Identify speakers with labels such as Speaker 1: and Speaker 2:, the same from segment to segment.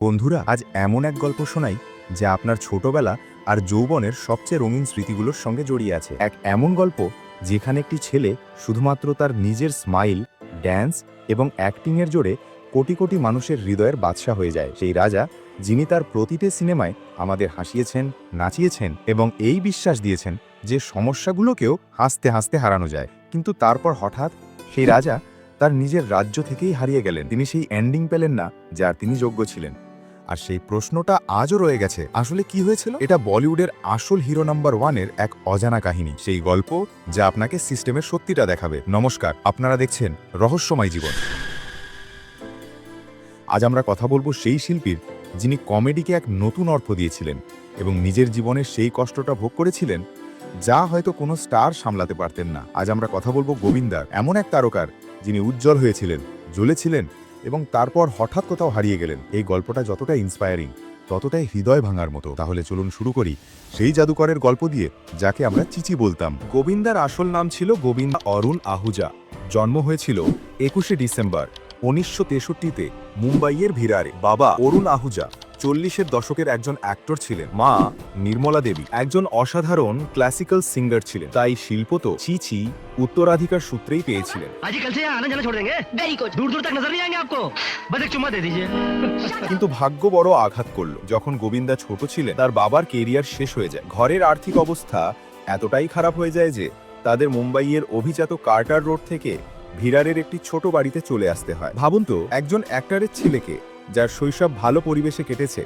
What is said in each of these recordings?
Speaker 1: বন্ধুরা, আজ এমন এক গল্প শোনাই যা আপনার ছোটবেলা আর যৌবনের সবচেয়ে রঙিন স্মৃতিগুলোর সঙ্গে জড়িয়ে আছে। এক এমন গল্প যেখানে একটি ছেলে শুধুমাত্র তার নিজের স্মাইল, ড্যান্স এবং অ্যাক্টিংয়ের জোরে কোটি কোটি মানুষের হৃদয়ের বাদশা হয়ে যায়। সেই রাজা, যিনি তার প্রতিটি সিনেমায় আমাদের হাসিয়েছেন, নাচিয়েছেন এবং এই বিশ্বাস দিয়েছেন যে সমস্যাগুলোকেও হাসতে হাসতে হারানো যায়। কিন্তু তারপর হঠাৎ সেই রাজা তার নিজের রাজ্য থেকেই হারিয়ে গেলেন। তিনি সেই এন্ডিং পেলেন না, যার তিনি যোগ্য ছিলেন। আর সেই প্রশ্নটা আজও রয়ে গেছে। আসলে কি হয়েছিল? এটা বলিউডের আসল হিরো নাম্বার ওয়ানের এক অজানা কাহিনী। সেই গল্প যা আপনাকে সিস্টেমের সত্যিটা দেখাবে। নমস্কার, আপনারা দেখছেন রহস্যময় জীবন। আজ আমরা কথা বলব সেই শিল্পীর যিনি কমেডিকে এক নতুন অর্থ দিয়েছিলেন এবং নিজের জীবনের সেই কষ্টটা ভোগ করেছিলেন যা হয়তো কোনো স্টার সামলাতে পারতেন না। আজ আমরা কথা বলব গোবিন্দার, এমন এক তারকার যিনি উজ্জ্বল হয়েছিলেন, জ্বলেছিলেন এবং তারপর হঠাৎ কোথাও হারিয়ে গেলেন। এই গল্পটা যতটা ইন্সপায়ারিং ততটাই হৃদয় ভাঙার মতো। তাহলে চলুন শুরু করি। সেই জাদুকরের গল্প দিয়ে, যাকে আমরা চিচি বলতাম। গোবিন্দার আসল নাম ছিল গোবিন্দ অরুণ আহুজা। জন্ম হয়েছিল একুশে ডিসেম্বর, উনিশশো তেষট্টিতে মুম্বাইয়ের ভিরারে বাবা অরুণ আহুজা। চল্লিশের দশকের একজন অ্যাক্টর ছিলেন। মা নির্মলা দেবী। একজন অসাধারণ ক্লাসিক্যাল সিঙ্গার ছিলেন। তাই শিল্প তো চিচি উত্তরাধিকার সূত্রেই পেয়েছিলেন। কিন্তু ভাগ্য বড় আঘাত করল। যখন গোবিন্দা ছোট ছিলেন তার বাবার কেরিয়ার শেষ হয়ে যায়। ঘরের আর্থিক অবস্থা এতটাই খারাপ হয়ে যায় যে তাদের মুম্বাইয়ের অভিজাত কার্টার রোড থেকে ভিরারের একটি ছোট বাড়িতে চলে আসতে হয়। ভাবুন তো একজন অ্যাক্টারের ছেলেকে যার শৈশব ভালো পরিবেশে কেটেছে।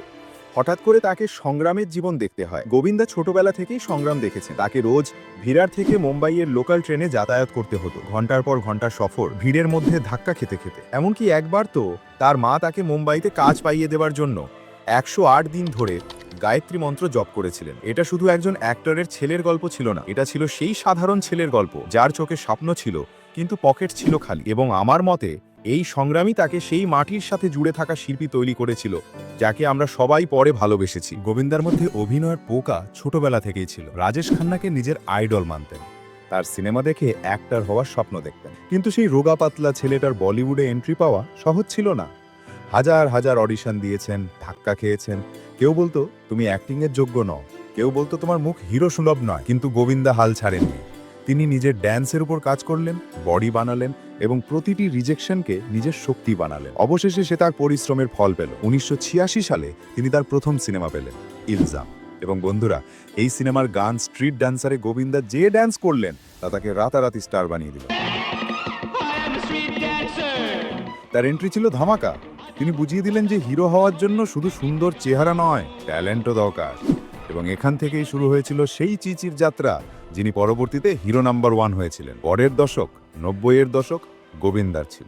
Speaker 1: হঠাৎ করে তাকে সংগ্রামের জীবন দেখতে হয়। গোবিন্দা ছোটবেলা থেকেই সংগ্রাম দেখেছে তাকে রোজ ভিরার থেকে মুম্বাইয়ের লোকাল ট্রেনে যাতায়াত করতে হতো। ঘণ্টার পর ঘণ্টা সফর, ভিড়ের মধ্যে ধাক্কা খেতে খেতে। এমনকি একবার তো তার মা তাকে মুম্বাইতে কাজ পাইয়ে দেওয়ার জন্য একশো আট দিন ধরে গায়ত্রী মন্ত্র জপ করেছিলেন। এটা শুধু একজন অ্যাক্টরের ছেলের গল্প ছিল না, এটা ছিল সেই সাধারণ ছেলের গল্প, যার চোখে স্বপ্ন ছিল, কিন্তু পকেট ছিল খালি। এবং আমার মতে এই সংগ্রামই তাকে সেই মাটির সাথে জুড়ে থাকা শিল্পী তৈরি করেছিল, যাকে আমরা সবাই পরে ভালোবেসেছি। গোবিন্দার মধ্যে অভিনয়ের পোকা ছোটবেলা থেকেই ছিল। রাজেশ খান্নাকে নিজের আইডল মানতেন। তার সিনেমা দেখে অ্যাক্টর হওয়ার স্বপ্ন দেখতেন। কিন্তু সেই রোগা পাতলা ছেলেটার বলিউডে এন্ট্রি পাওয়া সহজ ছিল না। হাজার হাজার অডিশন দিয়েছেন, ধাক্কা খেয়েছেন। কেউ বলতো, তুমি অ্যাক্টিংয়ের যোগ্য নও। কেউ বলতো, তোমার মুখ হিরো সুলভ নয়। কিন্তু গোবিন্দা হাল ছাড়েননি। তিনি নিজের ড্যান্সের উপর কাজ করলেন, বডি বানালেন এবং প্রতিটি রিজেকশনকে নিজের শক্তি বানালেন। অবশেষে সে তার পরিশ্রমের ফল পেল। উনিশশো ছিয়াশি সালে তিনি তার প্রথম সিনেমা পেলেন, ইলজাম। এবং বন্ধুরা, এই সিনেমার গান স্ট্রিট ডান্সারে গোবিন্দা যে ড্যান্স করলেন, তা তাকে রাতারাতি স্টার বানিয়ে দিল। তার এন্ট্রি ছিল ধামাকা। তিনি বুঝিয়ে দিলেন যে হিরো হওয়ার জন্য শুধু সুন্দর চেহারা নয়, ট্যালেন্টও দরকার। এবং এখান থেকেই শুরু হয়েছিল সেই চিচির যাত্রা, যিনি পরবর্তীতে হিরো নাম্বার ওয়ান হয়েছিলেন। পরের দশক, নব্বইয়ের দশক গোবিন্দার ছিল।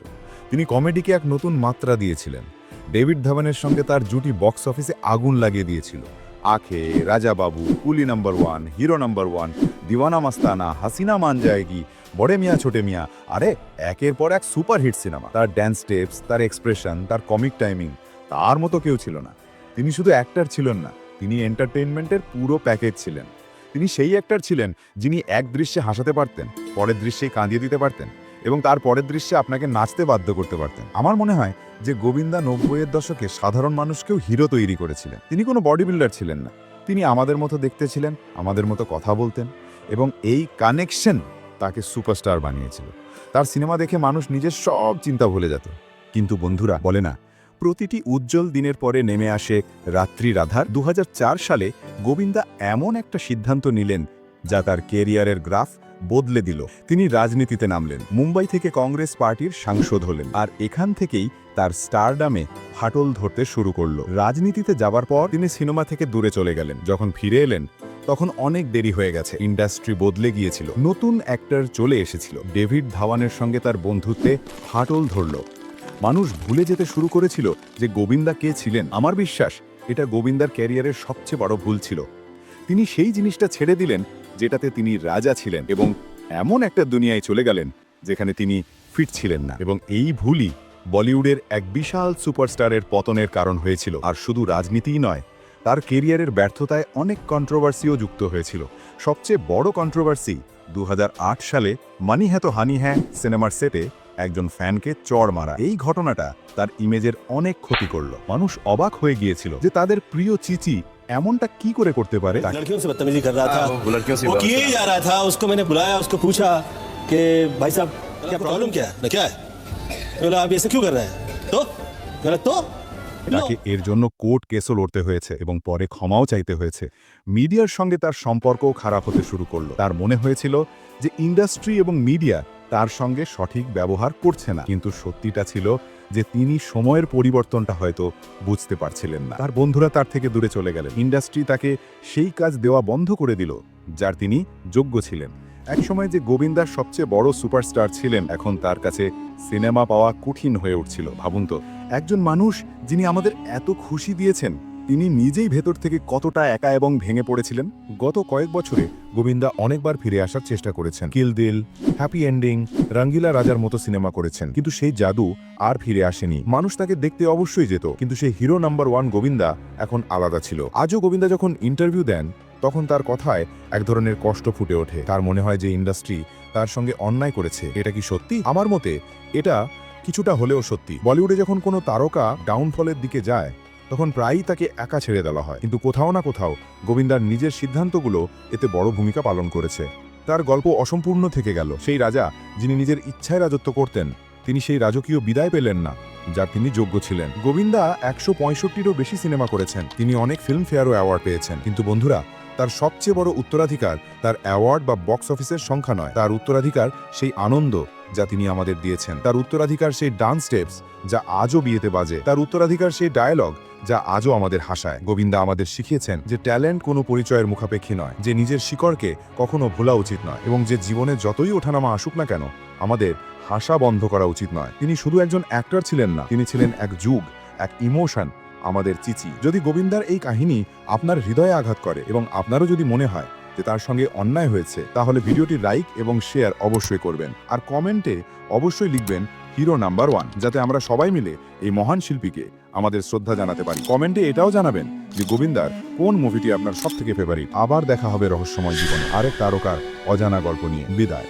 Speaker 1: তিনি কমেডিকে এক নতুন মাত্রা দিয়েছিলেন। ডেভিড ধাওয়ানের সঙ্গে তার জুটি বক্স অফিসে আগুন লাগিয়ে দিয়েছিল। আখে Raja Babu Coolie number one, Hero number one, Deewana Mastana, Haseena Maan Jaayegi Bade মিয়া, ছোটে মিয়া, আরে, একের পর এক সুপার হিট সিনেমা। তার ড্যান্স স্টেপস তার এক্সপ্রেশন তার কমিক টাইমিং তার মতো কেউ ছিল না। তিনি শুধু অ্যাক্টর ছিলেন না তিনি এন্টারটেইনমেন্টের পুরো প্যাকেজ ছিলেন। তিনি সেই অ্যাক্টর ছিলেন যিনি এক দৃশ্যে হাসাতে পারতেন, পরের দৃশ্যে কাঁদিয়ে দিতে পারতেন এবং তার পরের দৃশ্যে আপনাকে নাচতে বাধ্য করতে পারতেন। আমার মনে হয় যে গোবিন্দা নব্বইয়ের দশকে সাধারণ মানুষকেও হিরো তৈরি করেছিলেন। তিনি কোনো বডি বিল্ডার ছিলেন না। তিনি আমাদের মতো দেখতে ছিলেন, আমাদের মতো কথা বলতেন এবং এই কানেকশন তাকে সুপারস্টার বানিয়েছিল। তার সিনেমা দেখে মানুষ নিজের সব চিন্তা ভুলে যেত। কিন্তু বন্ধুরা, বলে না প্রতিটি উজ্জ্বল দিনের পরে নেমে আসে রাত্রি রাধার। দু হাজার চার সালে গোবিন্দা এমন একটা সিদ্ধান্ত নিলেন, যা তার কেরিয়ারের গ্রাফ বদলে দিল। তিনি রাজনীতিতে নামলেন, মুম্বাই থেকে কংগ্রেস পার্টির সাংসদ হলেন, আর এখান থেকেই তার স্টারডামে ফাটল ধরতে শুরু করল। রাজনীতিতে যাবার পর তিনি সিনেমা থেকে দূরে চলে গেলেন। যখন ফিরে এলেন, তখন অনেক দেরি হয়ে গেছে, ইন্ডাস্ট্রি বদলে গিয়েছিল। নতুন অ্যাক্টর চলে এসেছিল। ডেভিড ধাওয়ানের সঙ্গে তার বন্ধুত্বে ফাটল ধরল। মানুষ ভুলে যেতে শুরু করেছিল যে গোবিন্দা কে ছিলেন। আমার বিশ্বাস, এটা গোবিন্দার ক্যারিয়ারের সবচেয়ে বড় ভুল ছিল। তিনি সেই জিনিসটা ছেড়ে দিলেন যেটাতে তিনি রাজা ছিলেন এবং এমন একটা দুনিয়ায় চলে গেলেন যেখানে তিনি ফিট ছিলেন না। এবং এই ভুলই বলিউডের এক বিশাল সুপারস্টারের পতনের কারণ হয়েছিল। আর শুধু রাজনীতিই নয়, তার কেরিয়ারের ব্যর্থতায় অনেক কন্ট্রোভার্সিও যুক্ত হয়েছিল। সবচেয়ে বড় কন্ট্রোভার্সি দু হাজার আট সালে মানি হ্যাঁ তো হানি হ্যাঁ সিনেমার সেটে একজন ফ্যানকে চড় মারা এই ঘটনাটা তার ইমেজের অনেক ক্ষতি করলো মানুষ অবাক হয়ে গিয়েছিল যে তাদের প্রিয় চিচি এমনটা কি করে করতে পারে তাকে
Speaker 2: लड़कियों से बदतमीजी कर रहा था
Speaker 3: वो लड़कियों से
Speaker 2: वो
Speaker 3: बात
Speaker 2: किए
Speaker 3: कर
Speaker 2: ही जा रहा था उसको मैंने बुलाया उसको पूछा कि भाई साहब क्या प्रॉब्लम क्या है ना क्या है मैं बोला आप ऐसे क्यों कर रहे हैं तो गलत तो
Speaker 1: তাকে এর জন্য কোর্ট কেসও লড়তে হয়েছে এবং পরে ক্ষমাও চাইতে হয়েছে মিডিয়ার সঙ্গে তার সম্পর্কও খারাপ হতে শুরু করলো তার মনে হয়েছিল যে ইন্ডাস্ট্রি এবং মিডিয়া তার সঙ্গে সঠিক ব্যবহার করছে না। কিন্তু সত্যিটা ছিল যে তিনি সময়ের পরিবর্তনটা হয়তো বুঝতে পারছিলেন না। তার বন্ধুরা তার থেকে দূরে চলে গেলেন। ইন্ডাস্ট্রি তাকে সেই কাজ দেওয়া বন্ধ করে দিল, যার তিনি যোগ্য ছিলেন। একসময় যে গোবিন্দার সবচেয়ে বড় সুপারস্টার ছিলেন, এখন তার কাছে সিনেমা পাওয়া কঠিন হয়ে উঠছিল। ভাবুন তো, একজন মানুষ যিনি আমাদের এত খুশি দিয়েছেন তিনি নিজেই ভেতর থেকে কতটা একা এবং ভেঙে পড়েছিলেন? গত কয়েক বছরে গোবিন্দা অনেকবার ফিরে আসার চেষ্টা করেছেন। কিল দিল, হ্যাপি এন্ডিং, রঙ্গিলা রাজার মতো সিনেমা করেছেন। কিন্তু সেই জাদু আর ফিরে আসেনি। মানুষ তাকে দেখতে অবশ্যই যেত, কিন্তু সেই হিরো নাম্বার ওয়ান গোবিন্দা এখন আলাদা ছিল। আজও গোবিন্দা যখন ইন্টারভিউ দেন, তখন তার কথায় এক ধরনের কষ্ট ফুটে ওঠে। তার মনে হয় যে ইন্ডাস্ট্রি তার সঙ্গে অন্যায় করেছে। এটা কি সত্যি? আমার মতে এটা কিছুটা হলেও সত্যি। বলিউডে যখন কোনো তারকা ডাউনফলের দিকে যায় তখন প্রায়ই তাকে একা ছেড়ে দেওয়া হয়। কিন্তু কোথাও না কোথাও গোবিন্দার নিজের সিদ্ধান্তগুলো এতে বড় ভূমিকা পালন করেছে। তার গল্প অসম্পূর্ণ থেকে গেল। সেই রাজা যিনি নিজের ইচ্ছায় রাজত্ব করতেন, তিনি সেই রাজকীয় বিদায় পেলেন না যা তিনি যোগ্য ছিলেন। গোবিন্দা একশো পঁয়ষট্টিরও বেশি সিনেমা করেছেন। তিনি অনেক ফিল্মফেয়ারও অ্যাওয়ার্ড পেয়েছেন। কিন্তু বন্ধুরা, তার সবচেয়ে বড় উত্তরাধিকার তার অ্যাওয়ার্ড বা বক্স অফিসের সংখ্যা নয়। তার উত্তরাধিকার সেই আনন্দ যা তিনি আমাদের দিয়েছেন। তার উত্তরাধিকার সেই ডান্স স্টেপস যা আজও বিয়েতে বাজে। তার উত্তরাধিকার সেই ডায়ালগ যা আজও আমাদের হাসায়। গোবিন্দা আমাদের শিখিয়েছেন যে ট্যালেন্ট কোনো পরিচয়ের মুখাপেক্ষী নয়। যে নিজের শিকড়কে কখনো ভোলা উচিত নয় এবং যে জীবনে যতই ওঠানামা আসুক না কেন, আমাদের হাসা বন্ধ করা উচিত নয়। তিনি শুধু একজন অ্যাক্টর ছিলেন না, তিনি ছিলেন এক যুগ, এক ইমোশন আমাদের চিচি। যদি গোবিন্দার এই কাহিনী আপনার হৃদয়ে আঘাত করে এবং আপনারও যদি মনে হয় যে তার সঙ্গে অন্যায় হয়েছে, তাহলে ভিডিওটি লাইক এবং শেয়ার অবশ্যই করবেন। আর কমেন্টে অবশ্যই লিখবেন হিরো নাম্বার ওয়ান, যাতে আমরা সবাই মিলে এই মহান শিল্পীকে আমাদের শ্রদ্ধা জানাতে পারি। কমেন্টে এটাও জানাবেন যে, গোবিন্দার কোন মুভিটি আপনার সব থেকে ফেভারিট আবার দেখা হবে রহস্যময় জীবনে। আরেক তারকার অজানা গল্প নিয়ে। বিদায়।